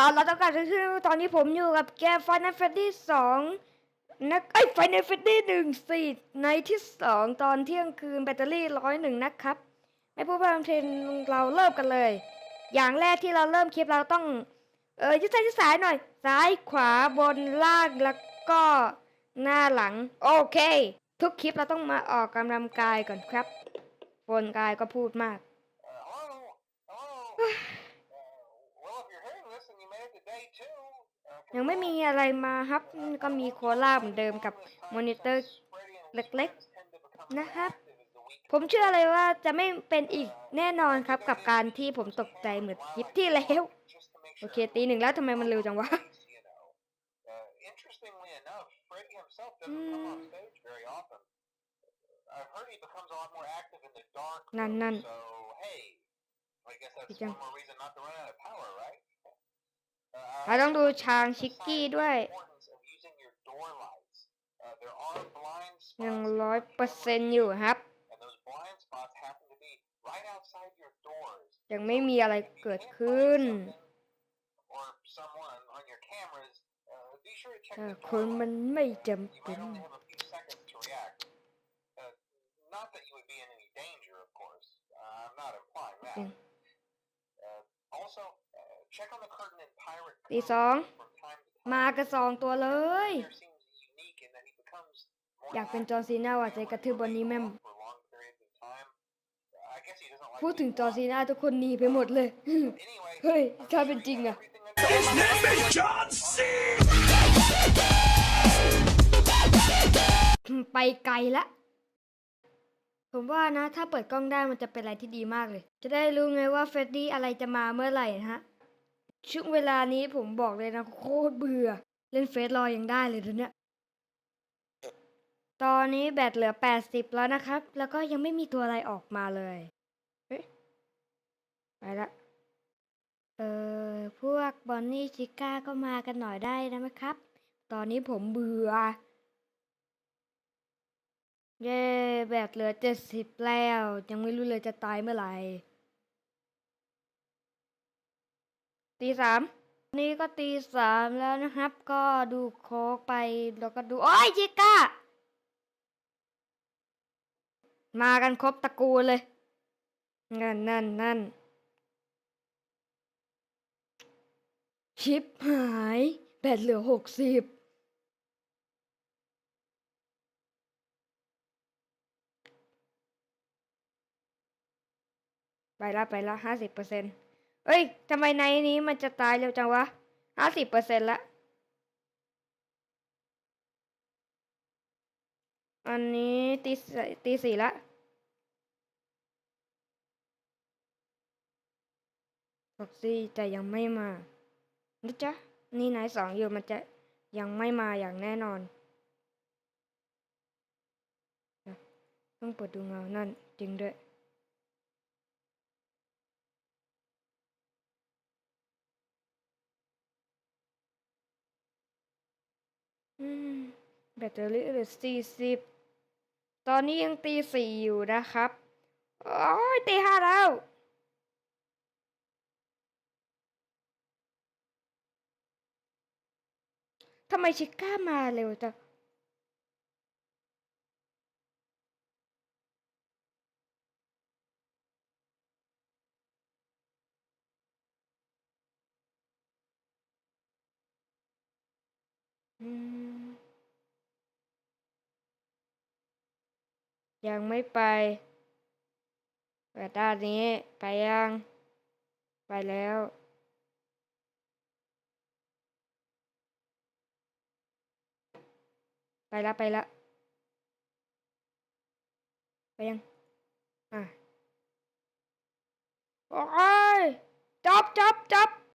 เราต้องการจะคือตอนนี้ผมอยู่กับแกฟ i น a l เฟดดี้สองนะไอ้ไฟนเฟดดี้หนึ่งสี่ในที่สองตอนเที่ยงคืนแบตเตอรี่ร้อยหนึ่งนะครับ ไม่พูดพร่ำเพลงเราเริ่มกันเลย อย่างแรกที่เราเริ่มคลิปเราต้อง เออยืดซ้ายยืดซ้ายหน่อย ซ้ายขวาบนล่างแล้วก็หน้าหลัง โอเค ทุกคลิปเราต้องมาออกกำลังกายก่อนครับบนกายก็พูดมาก ยังไม่มีอะไรมาครับ ก็มีโคล่าเหมือนเดิมกับมอนิเตอร์เล็กๆนะครับ ผมเชื่อเลยว่าจะไม่เป็นอีกแน่นอนครับกับการที่ผมตกใจเหมือนคลิปที่แล้ว โอเคตีหนึ่งแล้วทำไมมันเร็วจังวะ Uh, interestingly enough, Freddy himself doesn't come on เราต้องดูชางชิกกี้ด้วย importance of using your door lights. Uh, there are blind ยัง spots ร้อยเปอร์เซ็นต์อยู่ครับ and those blind spots happen to be right outside your doors. ยังไม่มีอะไรเกิดขึ้น Or someone on your cameras, uh, be sure to check ถ้า the ค door น light. มันไม่จำ You เป็น might only have a few seconds to react. Uh, not that you would be in any danger, of course. Uh, I'm not implying that. Mm. ตี Cove สอง from time to มา time. กระสองตัวเลย There seems unique in that he becomes more อยากเป็น active จอร์ซีน่าว่าจะกระทืบบอลนี้แม่ม for long periods of time. I guess he doesn't like พูดถึง being จอร์ซี watched. น่าทุกคนหนีไปหมดเลย Anyway, เฮ้ย I'm ถ้า sure เป็น you จริง have อะ everything under ไปไกลละ ผมว่านะ ถ้าเปิดกล้องได้มันจะเป็นอะไรที่ดีมากเลย จะได้รู้ไงว่าเฟรดดี้อะไรจะมาเมื่อไหร่นะฮะ ช่วงเวลานี้ผมบอกเลยนะโคตรเบื่อ เล่นเฟซรอยังได้เลยเดี๋ยวนี้ตอนนี้แบตเหลือ 80 แล้วนะครับ แล้วก็ยังไม่มีตัวอะไรออกมาเลยเฮ้ยไปละเออพวกบอนนี่ชิก้าก็มากันหน่อยได้นะไหมครับ ตอนนี้ผมเบื่อ เย้แบตเหลือเจ็ดสิบแล้ว ยังไม่รู้เลยจะตายเมื่อไหร่ ตีสามนี่ก็ตีสามแล้วนะครับ ก็ดูโคกไปแล้วก็ดู โอ้ยชิก้า มากันครบตระกูลเลยนั่นนั่นนั่นชิปหายแบตเหลือหกสิบไปละไปละห้าสิบเปอร์เซ็นต์ เอ้ยทำไมในนี้มันจะตายเร็วจังวะห้าสิบเปอร์เซ็นต์ละ อันนี้ตีสี่ตีสี่ละ ฟ็อกซี่แต่ยังไม่มานะจ๊ะ นี่นายสองอยู่มันจะยังไม่มาอย่างแน่นอนต้องเปิดดูเงานั่นจริงด้วย แบตเตอรี่เหลือสี่สิบตอนนี้ยังตีสี่อยู่นะครับ โอ้ยตีห้าแล้วทำไมชิก้ามาเร็วจัง อืม ยังไม่ไปแต่ด้านนี้ไปยัง ไปแล้ว ไปละไปละไปยัง อะ โอ้ยจับจับจับ